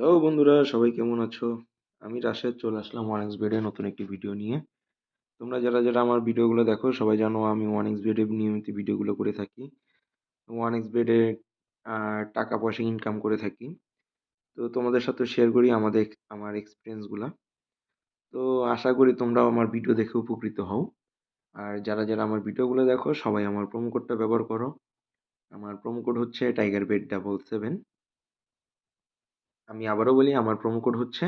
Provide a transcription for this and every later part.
Hello বন্ধুরা, সবাই কেমন আছো? আমি রাশেদ, চলে আসলাম ওয়ান এক্স বেডে নতুন একটি ভিডিও নিয়ে। তোমরা যারা যারা আমার ভিডিওগুলো দেখো, সবাই জানো আমি ওয়ান এক্স বেডে নিয়মিত ভিডিওগুলো করে থাকি। ওয়ান এক্স বেডে টাকা পয়সা ইনকাম করে থাকি। তো তোমাদের সাথে শেয়ার করি আমাদের, আমার এক্সপিরিয়েন্সগুলো তো আশা করি তোমরাও আমার ভিডিও দেখে উপকৃত হও। আর যারা যারা আমার ভিডিওগুলো দেখো, সবাই আমার প্রোমো কোডটা ব্যবহার করো। আমার প্রোমো কোড হচ্ছে টাইগার বেড ডাবল সেভেন আমি আবারও বলি, আমার প্রোমো কোড হচ্ছে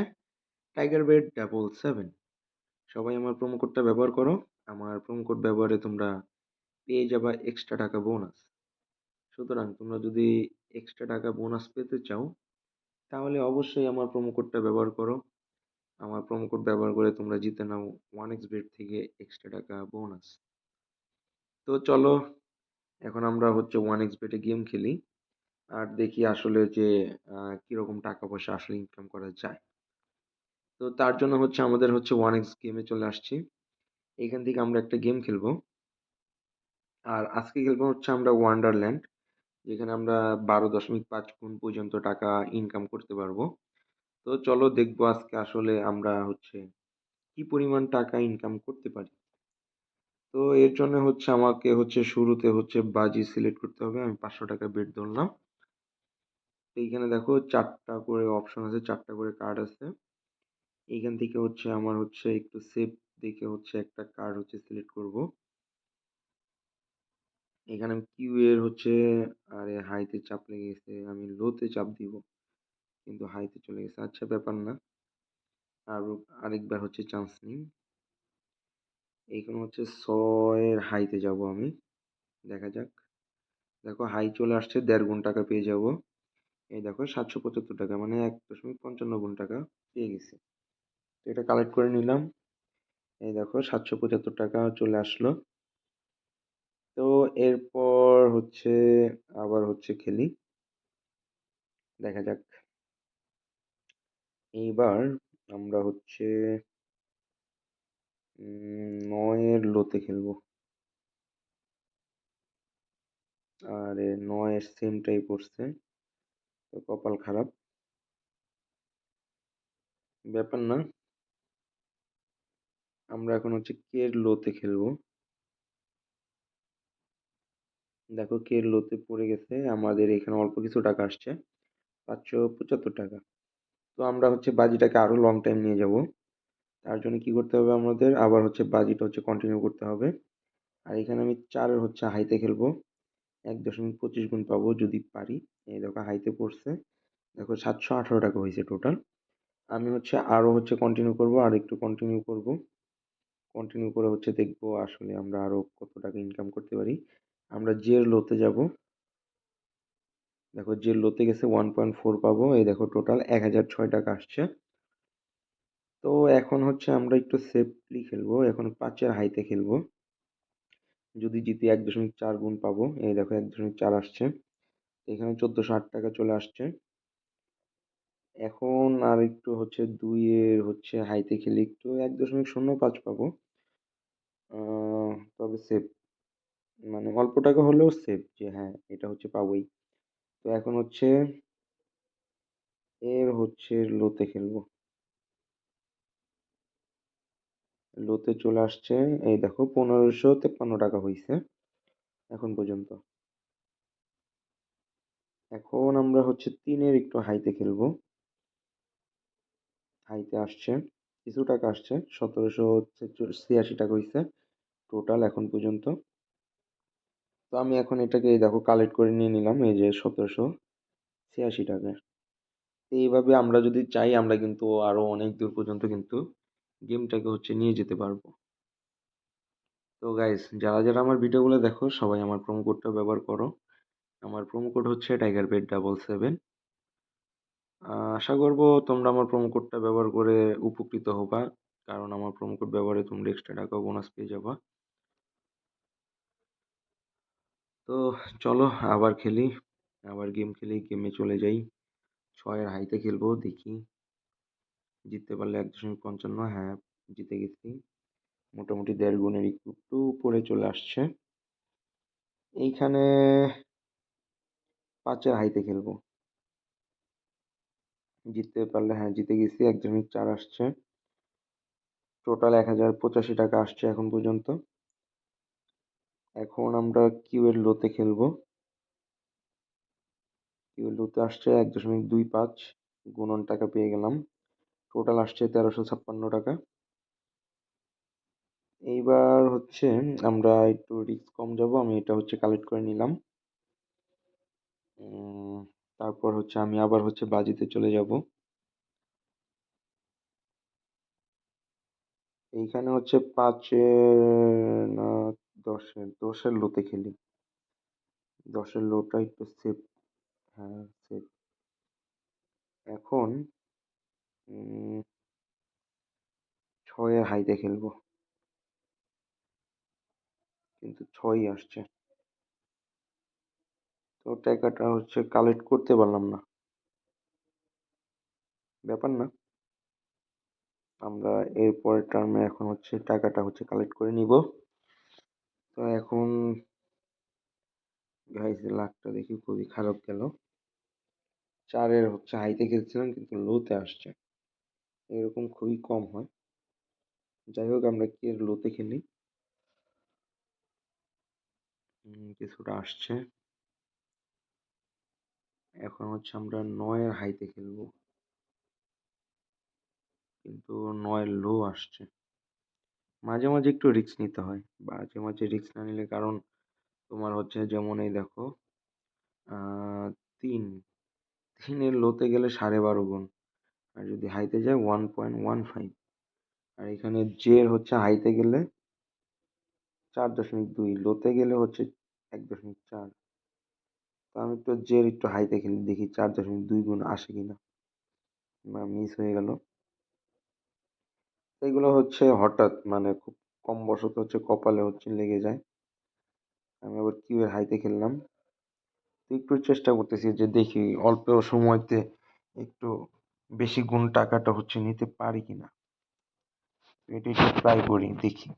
টাইগার বেড ডাবল সেভেন সবাই আমার প্রোমো কোডটা ব্যবহার করো। আমার প্রোমো কোড ব্যবহারে তোমরা পেয়ে যাবা এক্সট্রা টাকা বোনাস সুতরাং তোমরা যদি এক্সট্রা টাকা বোনাস পেতে চাও, তাহলে অবশ্যই আমার প্রোমো কোডটা ব্যবহার করো। আমার প্রোমো কোড ব্যবহার করে তোমরা জিতে নাও ওয়ান এক্স বেড থেকে এক্সট্রা টাকা বোনাস তো চলো, এখন আমরা হচ্ছে ওয়ান এক্স বেডে গেম খেলি। আর দেখি আসলে যে কীরকম টাকা পয়সা আসলে ইনকাম করা যায়। তো তার জন্য হচ্ছে আমাদের হচ্ছে ওয়ান এক্স গেমে চলে আসছি। এখান থেকে আমরা একটা গেম খেলব। আর আজকে খেলব হচ্ছে আমরা ওয়ান্ডারল্যান্ড যেখানে আমরা বারো দশমিক পাঁচ গুণ পর্যন্ত টাকা ইনকাম করতে পারব। তো চলো দেখব আজকে আসলে আমরা হচ্ছে কি পরিমাণ টাকা ইনকাম করতে পারি। তো এর জন্য হচ্ছে আমাকে হচ্ছে শুরুতে হচ্ছে বাজি সিলেক্ট করতে হবে। আমি পাঁচশো টাকা বেড ধরলাম। এইখানে দেখো চারটা করে অপশন আছে, চারটা করে কার্ড আছে। এইখান থেকে হচ্ছে আমার হচ্ছে একটু সেফ দেখে হচ্ছে একটা কার্ড হচ্ছে সিলেক্ট করব। এখানে আমি কিউ এর হচ্ছে, আরে হাইতে চাপ লেগে গেছে, আমি লোতে চাপ দিব। কিন্তু হাইতে চলে গেছে আচ্ছা ব্যাপার না। আর আরেকবার হচ্ছে চান্স নিই। এইখানে হচ্ছে ছয়ের হাইতে যাব আমি। দেখা যাক। দেখো হাই চলে আসছে, দেড় গুণ টাকা পেয়ে যাব। এই দেখো সাতশো পঁচাত্তর টাকা মানে এক দশমিক পঞ্চান্ন গুণ টাকা পেয়ে গেছি। তো এটা কালেক্ট করে নিলাম। এই দেখো সাতশো পঁচাত্তর টাকা চলে আসলো। তো এরপর হচ্ছে, আবার হচ্ছে খেলি। দেখা যাক। এইবার আমরা হচ্ছে নয়ের লোতে খেলব। আর নয়ের সেম সেমটাই পড়ছে কপাল খারাপ। ব্যাপার না। আমরা এখন হচ্ছে কের লোতে খেলব। দেখো কে লোতে পড়ে গেছে, আমাদের এখানে অল্প কিছু টাকা আসছে, পাঁচশো পঁচাত্তর টাকা। তো আমরা হচ্ছে বাজিটাকে আরও লং টাইম নিয়ে যাব। তার জন্য কি করতে হবে আমাদের? আবার হচ্ছে বাজিটা হচ্ছে কন্টিনিউ করতে হবে। আর এখানে আমি চারের হচ্ছে হাইতে খেলব। এক দশমিক পঁচিশ গুণ পাবো যদি পারি। এই দেখো হাইতে পড়ছে। দেখো সাতশো আঠারো টাকা হয়েছে টোটাল আমি হচ্ছে আরও হচ্ছে কন্টিনিউ করব, আর একটু কন্টিনিউ করব। কন্টিনিউ করে হচ্ছে দেখব আসলে আমরা আরও কত টাকা ইনকাম করতে পারি। আমরা জের লোতে যাব, দেখো যে লোতে গেছে ওয়ান পয়েন্ট ফোর পাবো। এই দেখো টোটাল এক হাজার ছয় টাকা আসছে। তো এখন হচ্ছে আমরা একটু সেফলি খেলব। এখন পাঁচের হাইতে খেলব। যদি জিতি এক দশমিক চার গুণ পাবো, এই দেখো এক দশমিক চার আসছে, এখানে চোদ্দোশো আট টাকা চলে আসছে। এখন আর একটু হচ্ছে দুইয়ের হচ্ছে হাইতে খেলে একটু এক দশমিক শূন্য পাঁচ পাবো। তবে সেফ মানে অল্প টাকা হলেও সেফ যে হ্যাঁ এটা হচ্ছে পাবোই। তো এখন হচ্ছে এর হচ্ছে লোতে খেলব। লোতে চলে আসছে। এই দেখো, পনেরোশো তেপ্পান্ন টাকা হয়েছে এখন পর্যন্ত। এখন আমরা হচ্ছে তিনের একটু হাইতে খেলব। হাইতে আসছে। কিছু টাকা আসছে, সতেরোশো ছিয়াশি টাকা হয়েছে টোটাল এখন পর্যন্ত। তো আমি এখন এটাকে দেখো, কালেক্ট করে নিয়ে নিলাম, এই যে সতেরোশো ছিয়াশি টাকা। এইভাবে আমরা যদি চাই, আমরা কিন্তু আরও অনেক দূর পর্যন্ত কিন্তু গেমটাকে হচ্ছে নিয়ে যেতে পারব। তো গাইস যারা যারা আমার ভিডিওগুলো দেখো, সবাই আমার প্রোমো কোডটা ব্যবহার করো। আমার প্রোমো কোড হচ্ছে টাইগার বেড ডাবল সেভেন আশা করব তোমরা আমার প্রোমো কোডটা ব্যবহার করে উপকৃত হবা, কারণ আমার প্রোমো কোড ব্যবহারে তোমরা এক্সট্রা টাকা বোনাস পেয়ে যাবা। তো চলো, আবার খেলি, আবার গেম খেলি গেমে চলে যাই। ছয়ের হাইতে খেলব, দেখি। জিততে পারলে এক দশমিক পঞ্চান্ন হ্যাঁ জিতে গেছি। মোটামুটি দেড় গুণের একটু উপরে চলে আসছে। এইখানে পাঁচের হাইতে খেলব। জিততে পারলে হ্যাঁ জিতে গেছি, এক দশমিক চার আসছে। টোটাল এক হাজার পঁচাশি টাকা আসছে এখন পর্যন্ত। এখন আমরা কিউ লোতে খেলব। কিউ লোতে আসছে এক দশমিক দুই পাঁচ, গুণন টাকা পেয়ে গেলাম। টোটাল আসছে তেরোশো ছাপ্পান্ন টাকা। এইবার হচ্ছে আমরা একটু রিস্ক কম যাব, আমি এটা হচ্ছে কালেক্ট করে নিলাম। তারপর হচ্ছে আমি আবার হচ্ছে বাজিতে চলে যাব। এইখানে হচ্ছে পাঁচের না দশের দশের লোতে খেলি। দশের লোটা একটু সেফ হ্যাঁ সেফ এখন ছয়ের হাইতে খেলব। কিন্তু ছয়ই আসছে। তো টাকাটা হচ্ছে কালেক্ট করতে পারলাম না। ব্যাপার না। আমরা এরপরের টার্মে এখন হচ্ছে টাকাটা হচ্ছে কালেক্ট করে নিব। তো এখন গাইস লাখটা দেখি খুবই খারাপ গেল। চারের হচ্ছে হাইতে খেলছিলাম, কিন্তু লোতে আসছে। এরকম খুবই কম হয়। যাই হোক, আমরা কি এর লোতে খেলি কিছুটা আসছে। এখন হচ্ছে আমরা নয়ের হাইতে খেলব কিন্তু নয়ের লো আসছে। মাঝে মাঝে একটু রিস্ক নিতে হয়। মাঝে মাঝে রিস্ক না নিলে কারণ তোমার হচ্ছে যেমন এই দেখো তিন। তিনের লোতে গেলে সাড়ে বারো গুণ। আর যদি হাইতে যায় ওয়ান পয়েন্ট ওয়ান ফাইভ আর এখানে জের হচ্ছে হাইতে গেলে চার দশমিক দুই লোতে গেলে হচ্ছে এক দশমিক চার। তো আমি একটু জের একটু হাইতে খেলি, দেখি চার দশমিক দুই গুণ আসে কিনা। না মিস হয়ে গেল। এগুলো হচ্ছে হঠাৎ মানে খুব কম বশত হচ্ছে, কপালে হচ্ছে লেগে যায়। আমি আবার কিউ এর হাইতে খেললাম। একটু চেষ্টা করতেছি যে দেখি অল্প সময়তে একটু বেশি গুণ টাকাটা হচ্ছে নিতে পারি কিনা? এটা একটু ট্রাই করি, দেখি।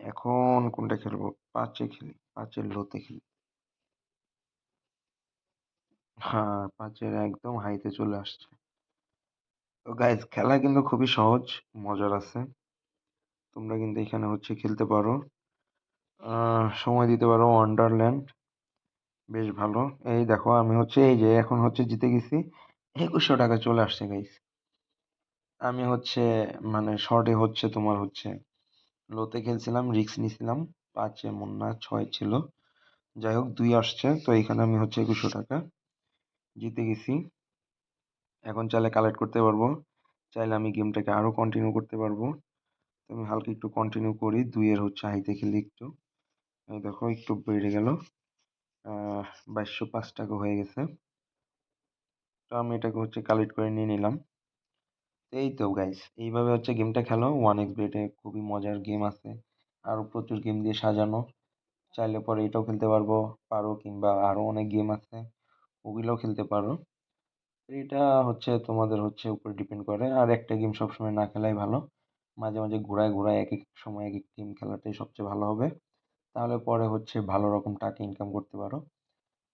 এখন কোনটা খেলব? পাঁচে খেলি পাঁচের লোতে খেলি। হ্যাঁ পাঁচের একদম হাইতে চলে আসছে। তো গাইজ খেলা কিন্তু খুবই সহজ, মজার আছে। তোমরা কিন্তু এখানে হচ্ছে খেলতে পারো। সময় দিতে পারো ওয়ান্ডারল্যান্ড বেশ ভালো। এই দেখো, আমি হচ্ছে, এই যে এখন হচ্ছে জিতে গেছি, একুশশো টাকা চলে আসছে গাইস আমি হচ্ছে মানে শর্টে হচ্ছে তোমার হচ্ছে লোতে খেলছিলাম রিক্স নিছিলাম, পাঁচে এমন না, ছয় ছিল। যাই হোক, দুই আসছে, তো এখানে আমি হচ্ছে একুশশো টাকা জিতে গেছি। এখন চাইলে কালেক্ট করতে পারব, চাইলে আমি গেমটাকে আরও কন্টিনিউ করতে পারব। তো আমি হালকা একটু কন্টিনিউ করি, দুইয়ের হচ্ছে হাইতে খেলি একটু। দেখো, একটু বেড়ে গেল। বাইশশো পাঁচ টাকা হয়ে গেছে। তো আমি এটাকে হচ্ছে কালেক্ট করে নিয়ে নিলাম। এই তো গাইস এইভাবে হচ্ছে গেমটা খেলো। ওয়ান এক্স বেটে খুবই মজার গেম আছে। আরও প্রচুর গেম দিয়ে সাজানো। চাইলে পরে এটাও খেলতে পারব, পারো, কিংবা আরও অনেক গেম আছে, ওগুলোও খেলতে পারো। এটা হচ্ছে তোমাদের হচ্ছে উপর ডিপেন্ড করে। আর একটা গেম সবসময় না খেলাই ভালো। মাঝে মাঝে ঘোরায় ঘোরায় এক এক সময় এক এক গেম খেলাটাই সবচেয়ে ভালো হবে। তাহলে পরে হচ্ছে ভালো রকম টাকা ইনকাম করতে পারো।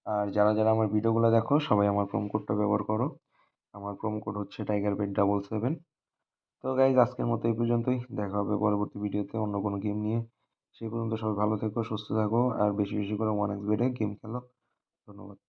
আর যারা যারা আমার ভিডিওগুলো দেখো, সবাই আমার প্রোমো কোডটা ব্যবহার করো। আমার প্রোমো কোড হচ্ছে টাইগার বেড ডাবল সেভেন তো গাইজ আজকের মতো এই পর্যন্তই। দেখা হবে পরবর্তী ভিডিওতে অন্য কোনো গেম নিয়ে। সেই পর্যন্ত সবাই ভালো থেকো, সুস্থ থাকো, আর বেশি বেশি করে ওয়ান এক্স বেডে গেম খেলো। ধন্যবাদ।